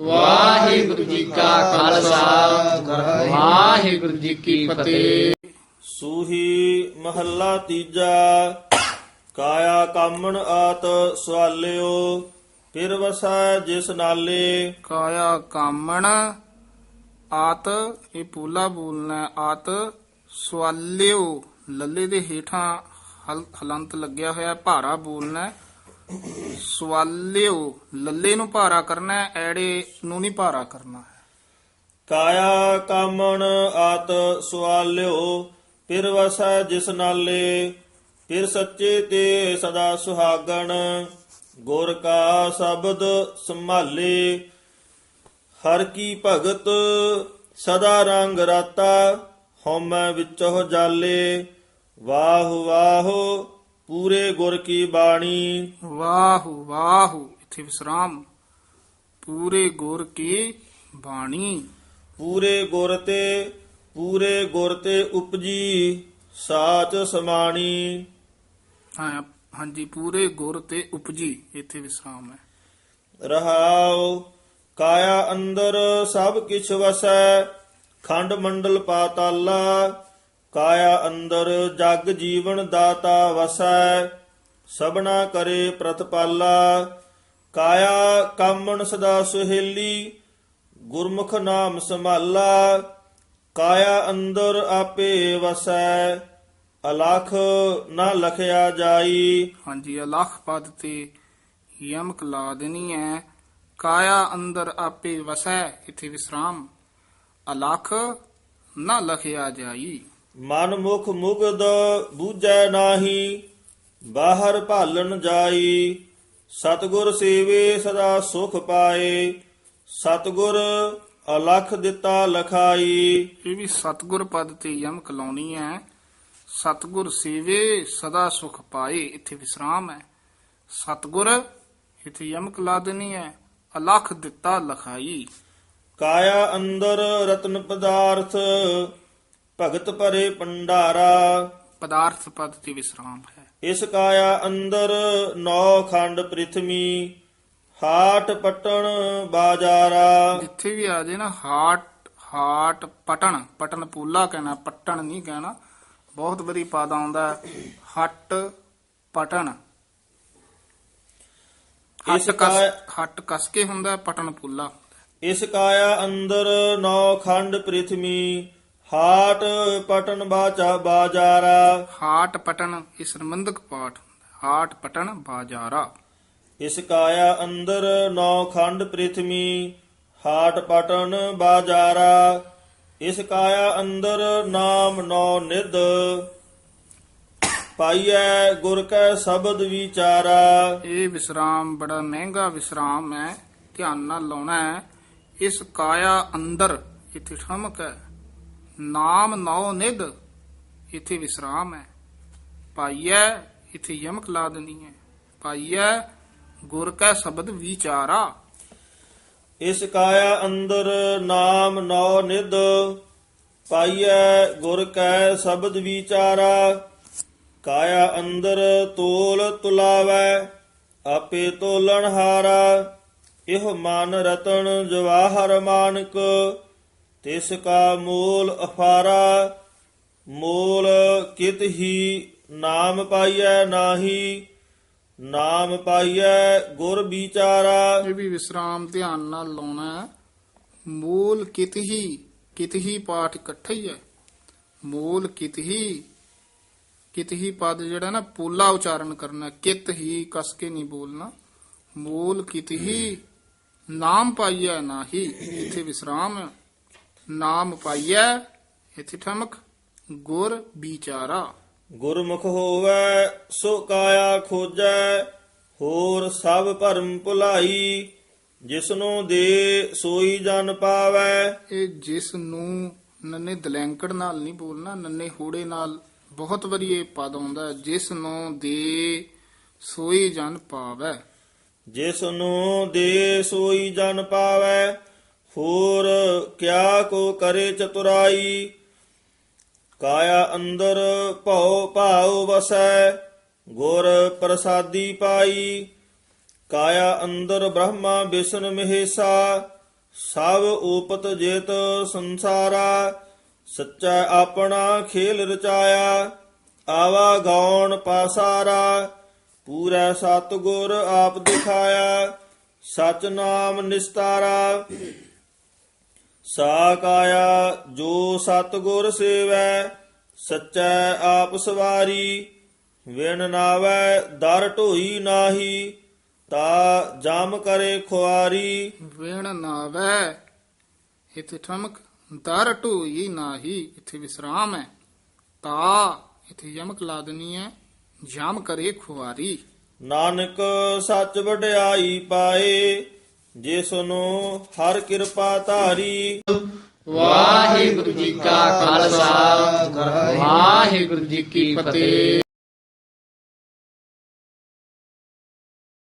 ਵਾਹਿਗੁਰੂ ਜੀ ਕਾ ਖਾਲਸਾ। ਵਾਹਿਗੁਰੂ ਜੀ ਕੀ ਫਤਿਹ। ਸੂਹੀ ਮਹੱਲਾ ਤੀਜਾ। ਕਾਇਆ ਕਾਮਣ ਆਤ ਸਵਾਲਿਓ ਫਿਰ ਵਸੈ ਜਿਸ ਨਾਲੇ। ਕਾਇਆ ਕਾਮਣ ਆਤ ਇਹ ਪੂਲਾ ਬੋਲਣਾ ਆਤ ਸਵਾਲਿਓ। ਲੱਲੇ ਦੇ ਹੇਠਾਂ ਹਲ- ਹਲੰਤ ਲੱਗਿਆ ਹੋਇਆ ਭਾਰਾ ਬੋਲਣਾ। ਸਵਾਲਿਓ ਲੱਲੇ ਨੂੰ ਭਾਰਾ ਕਰਨਾ ਹੈ, ਐੜੇ ਨੂੰ ਨਹੀਂ ਭਾਰਾ ਕਰਨਾ ਹੈ। ਕਾਇਆ ਕਾਮਣ ਆਤ ਸਵਾਲਿਓ ਫਿਰ ਵਸੈ ਜਿਸ ਨਾਲੇ ਫਿਰ ਸੱਚੇ ਤੇ ਸਦਾ ਸੁਹਾਗਣ ਗੁਰ ਕਾ ਸ਼ਬਦ ਸੰਭਾਲੇ ਹਰ ਕੀ ਭਗਤ ਸਦਾ ਰੰਗ ਰਾਤਾ ਹਉਮੈ ਵਿੱਚੋ ਜਾਲੇ ਵਾਹ ਵਾਹ ਪੂਰੇ ਗੁਰ ਕੀ ਬਾਣੀ। ਵਾਹੁ ਵਾਹੁ ਇੱਥੇ ਵਿਸਰਾਮ। ਪੂਰੇ ਗੁਰ ਕੀ ਬਾਣੀ। ਪੂਰੇ ਗੁਰ ਤੇ ਪੂਰੇ ਗੁਰ ਤੇ ਉਪਜੀ ਸਾਚ ਸਮਾਣੀ। ਹਾਂ ਹਾਂਜੀ ਪੂਰੇ ਗੁਰ ਤੇ ਉਪਜੀ ਇੱਥੇ ਵਿਸਰਾਮ ਹੈ। ਰਹਾਉ ਕਾਇਆ ਅੰਦਰ ਸਭ ਕਿਛ ਵਸੈ ਖੰਡ ਮੰਡਲ ਪਾਤਾਲਾ ਕਾਇਆ ਅੰਦਰ ਜਗ ਜੀਵਨ ਦਾਤਾ ਵਸੈ, ਸਭਨਾ ਕਰੇ ਪ੍ਰਤਪਾਲਾ। ਕਾਇਆ ਕਾਮਣ ਸਦਾ ਸੁਹੇਲੀ, ਗੁਰਮੁਖ ਨਾਮ ਸੰਭਾਲਾ। ਕਾਇਆ ਅੰਦਰ ਆਪੇ ਵਸੈ, ਅਲਖ ਨਾ ਲਖਿਆ ਜਾਈ। ਹਾਂਜੀ, ਅਲਖ ਪਦ ਤੇ ਯਮਕ ਲਾ ਦੇਣੀ ਹੈ ਕਾਇਆ ਅੰਦਰ ਆਪੇ ਵਸੈ, ਇਥੇ ਵਿਸਰਾਮ। ਅਲਖ ਨਾ ਲਖਿਆ ਜਾਈ। ਮਨ ਮੁਖ ਮੁਗਦ ਬੂਝੈ ਨਾਹੀ ਬਾਹਰ ਭਾਲਣ ਜਾਈ ਸਤਗੁਰ ਸੇਵੇ ਸਦਾ ਸੁਖ ਪਾਏ ਸਤਗੁਰ ਅਲਖ ਦਿੱਤਾ ਲਖਾਈ। ਇਹ ਵੀ ਸਤਗੁਰ ਪਦ ਤੇ ਯਮਕ ਲਾਉਣੀ ਹੈ। ਸਤਗੁਰ ਸੇਵੇ ਸਦਾ ਸੁਖ ਪਾਏ ਇਥੇ ਵਿਸਰਾਮ ਹੈ। ਸਤਗੁਰ ਇਥੇ ਯਮਕ ਲਾ ਦੇਣੀ ਹੈ ਅਲਖ ਦਿੱਤਾ ਲਖਾਈ। ਕਾਇਆ ਅੰਦਰ ਰਤਨ ਪਦਾਰਥ ਭਗਤ ਭਰੇ ਪੰਡਾਰਾ ਪਦਾਰਥ ਪਦ ਤੇ ਵਿਸਰਾਮ ਹੈ। ਇਸ ਕਾਇਆ ਅੰਦਰ ਨੌ ਖੰਡ ਪ੍ਰਿਥਵੀ ਹਾਟ ਪਟਣ ਬਾਜਾਰਾ। ਜਿੱਥੇ ਵੀ ਆ ਜੇ ਨਾ ਹਾਟ ਹਾਟ ਪਟਣ ਪਟਣ ਪੂਲਾ ਕਹਿਣਾ ਪਟਣ ਨਹੀਂ ਕਹਿਣਾ ਬਹੁਤ ਵਾਰੀ ਪਦ ਆਉਂਦਾ। ਹੱਟ ਪਟਣ। ਇਸ ਹੱਟ ਕਸ ਕਾ- ਹੱਟ ਕਸ ਕੇ ਹੁੰਦਾ ਪਟਣ ਪੂਲਾ ਇਸ ਕਾਇਆ ਅੰਦਰ ਨੌ ਖੰਡ ਪ੍ਰਿਥਵੀ ਹਾਟ ਪਟਨ ਬਾਚਾ ਬਾਜਾਰਾ। ਹਾਟ ਪਟਣ ਇਹ ਸੰਬੰਧਕ ਪਾਠ। ਹਾਟ ਪਟਣ ਬਾਜਾਰਾ। ਇਸ ਕਾਇਆ ਅੰਦਰ ਨੌ ਖੰਡ ਪ੍ਰਿਥਵੀ ਹਾਟ ਪਟਨ ਬਾਜਾਰਾ। ਇਸ ਕਾਇਆ ਅੰਦਰ ਨਾਮ ਨੌ ਨਿਧ ਪਾਈਐ ਗੁਰ ਕੈ ਸ਼ਬਦ ਵਿਚਾਰਾ। ਇਹ ਵਿਸਰਾਮ ਬੜਾ ਮਹਿੰਗਾ ਵਿਸਰਾਮ ਹੈ। ਧਿਆਨ ਨਾਲ ਲਾਉਣਾ ਹੈ। ਇਸ ਕਾਇਆ ਅੰਦਰ ਇੱਥੇ ਠਮਕ ਹੈ। ਨਾਮ ਨੌ ਨਿਧ, ਇੱਥੇ ਵਿਸਰਾਮ ਹੈ। ਪਾਈਐ, ਇੱਥੇ ਯਮਕ ਲਾ ਦਿੰਦੀ ਹੈ। ਪਾਈਐ, ਗੁਰ ਕਾ ਸ਼ਬਦ ਵਿਚਾਰਾ। ਇਸ ਕਾਇਆ ਅੰਦਰ ਨਾਮ ਨੌ ਨਿਧ, ਪਾਈਐ, ਗੁਰ ਕੈ ਸ਼ਬਦ ਵਿਚਾਰਾ। ਕਾਇਆ ਅੰਦਰ ਤੋਲ ਤੁਲਾਵੈ, ਆਪੇ ਤੋਲਣ ਹਾਰਾ ਇਹ ਮਨ ਰਤਨ ਜਵਾਹਰ ਮਾਨਕ ਤਿਸ ਕਾ ਮੂਲ ਅਫਾਰਾ, ਮੂਲ ਕਿਤ ਹੀ ਨਾਮ ਪਾਈਐ ਨਾਹੀ, ਨਾਮ ਪਾਈਐ ਗੁਰ ਵਿਚਾਰਾ। ਇਹ ਵੀ ਵਿਸਰਾਮ ਧਿਆਨ ਨਾਲ ਲਾਉਣਾ ਮੂਲ ਕਿਤ ਹੀ ਕਿਤ ਹੀ ਪਾਠ ਇਕੱਠਾ ਹੀ ਹੈ। ਮੂਲ ਕਿਤ ਹੀ ਕਿਤ ਹੀ ਪਦ ਜਿਹੜਾ ਨਾ ਪੋਲਾ ਉਚਾਰਨ ਕਰਨਾ, ਕਿਤ ਹੀ ਕਸ ਕੇ ਨਹੀਂ ਬੋਲਣਾ। ਮੂਲ ਕਿਤ ਹੀ ਨਾਮ ਪਾਈਐ ਨਾਹੀ, ਇੱਥੇ ਵਿਸਰਾਮ ਹੈ। ਨਾਮ ਪਾਈਐ ਇੱਥੇ ਠਮਕ ਗੁਰ ਵਿਚਾਰਾ। ਗੁਰਮੁਖ ਹੋਵੈ ਸੋ ਕਾਇਆ ਖੋਜੈ ਹੋਰ ਸਭ ਭਰਮ ਭੁਲਾਈ ਜਿਸਨੂੰ ਦੇ ਸੋਈ ਜਨ ਪਾਵੈ। ਇਹ ਜਿਸ ਨੂੰ ਨੰਨੇ ਦਲੈਂਕੜ ਨਾਲ ਨਹੀਂ ਬੋਲਣਾ ਨੰਨੇ ਹੂੜੇ ਨਾਲ ਬਹੁਤ ਵਾਰੀ ਇਹ ਪਦ ਆਉਂਦਾ ਜਿਸ ਨੂੰ ਦੇ ਸੋਈ ਜਨ ਪਾਵੈ। ਜਿਸ ਨੂੰ ਦੇ ਸੋਈ ਜਨ ਪਾਵੈ ਹੋਰ ਕਿਆ ਕੋ ਕਰੇ ਚਤੁਰਾਈ? ਕਾਇਆ ਅੰਦਰ ਭਉ ਭਾਉ ਵਸੈ, ਗੁਰ ਪ੍ਰਸਾਦੀ ਪਾਈ। ਕਾਇਆ ਅੰਦਰ ਬ੍ਰਹਮਾ ਵਿਸ਼ਨ ਮਹੇਸ਼ਾ, ਸਭ ਉਪਤ ਜੇਤ ਸੰਸਾਰਾ। ਸੱਚਾ ਆਪਣਾ ਖੇਲ ਰਚਾਇਆ, ਆਵਾ ਗਾਉਣ ਪਾਸਾਰਾ। ਪੂਰਾ ਸਤਗੁਰ ਆਪ ਦਿਖਾਇਆ ਸਚ ਨਾਮ ਨਿਸਤਾਰਾ। ਸਾ ਕਾਇਆ ਜੋ ਸਤਗੁਰ ਸੇਵੈ ਸਚੈ ਆਪ ਸਵਾਰੀ। ਵਿਣ ਨਾਵੈ ਦਰ ਢੋਈ ਨਾਹੀ ਤਾ ਜਮ ਕਰੇ ਖੁਆਰੀ। ਵੇਣ ਨਾਵੈ ਇਥੇ ਠਮਕ ਦਰ ਢੋਈ ਨਾਹੀ ਇਥੇ ਵਿਸਰਾਮ ਹੈ। ਤਾ ਇਥੇ ਯਮਕ ਲਾ ਦੇਣੀ ਹੈ ਜਮ ਕਰੇ ਖੁਆਰੀ। ਨਾਨਕ ਸੱਚ ਵਡਿਆਈ ਪਾਏ ਜਿਸ ਨੂੰ ਹਰ ਕਿਰਪਾ ਧਾਰੀ। ਵਾਹਿਗੁਰੂ ਜੀ ਕਾ ਖਾਲਸਾ ਵਾਹਿਗੁਰੂ ਜੀ ਕੀ ਫਤਿਹ।